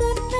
Good night.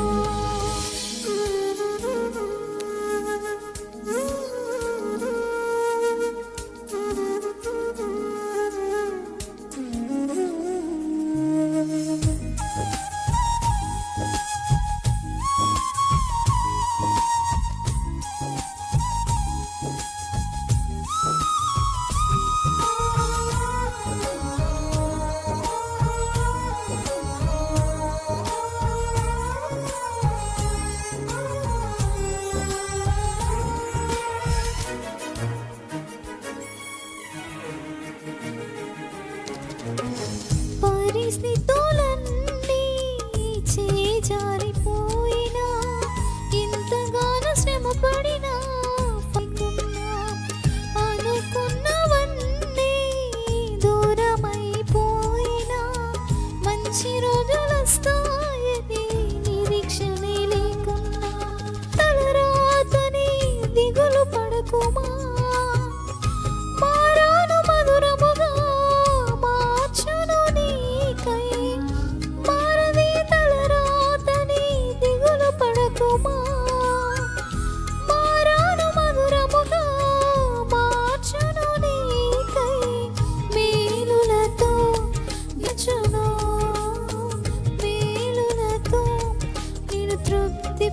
పరిస్థితులన్నీ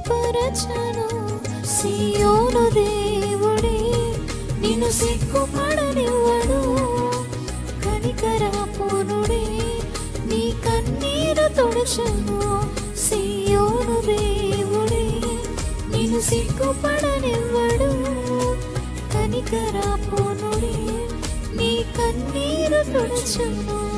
తృప్తిపరచను సియోను దేవుడే నిన్ను సిగ్గుపడనివ్వడు కనికరా నీ కన్నీరు తొడచను. సియోను దేవుడే నిన్ను సిగ్గుపడనివ్వడు. కనికరా నీ కన్నీరు తొడచను.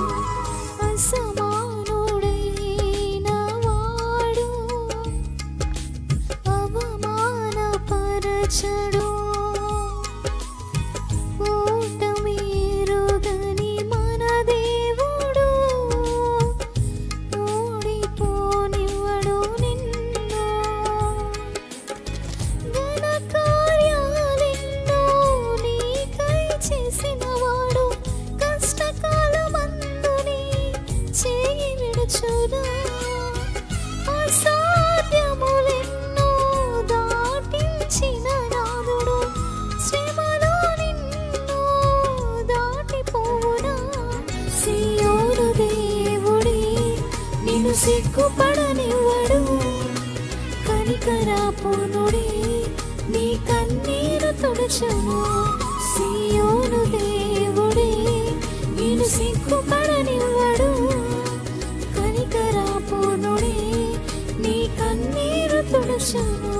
నిన్ను సిగ్గుపడనివ్వడు. కనికరాపునుడే నీ కన్నీరు తుడచము. సియోను దేవుడే నేను సిగ్గుపడనివ్వడు. కనికరాపునుడే నీ కన్నీరు తుడచము.